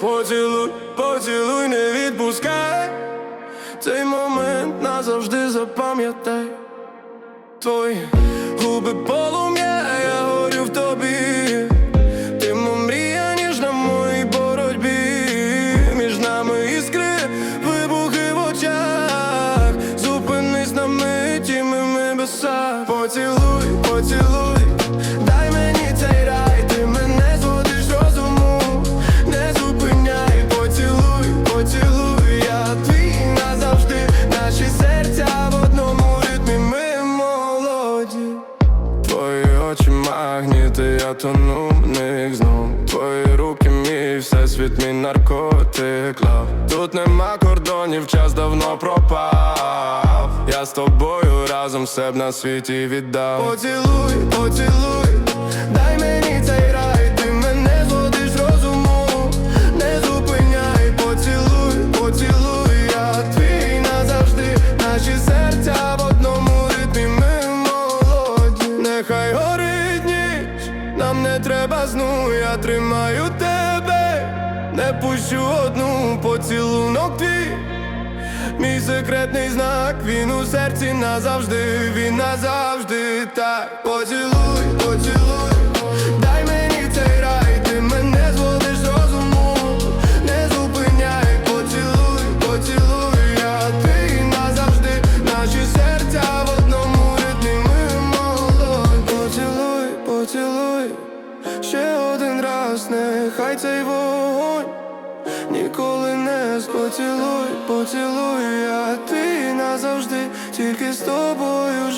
поцілуй, поцілуй, не відпускай. Цей момент назавжди запам'ятай. Твої магніти, я тону в них знов Твої руки, мій всесвіт, мій наркотик лав. Тут нема кордонів, час давно пропав. Я з тобою разом себе на світі віддав. Поцілуй, поцілуй, дай мені треба зну, я тримаю тебе, не пущу одну поцілунок твій. Мій секретний знак, він у серці назавжди, він назавжди так Поцілуй, раз, нехай цей вогонь Ніколи не споцілуй, поцілуй, я ти назавжди, тільки з тобою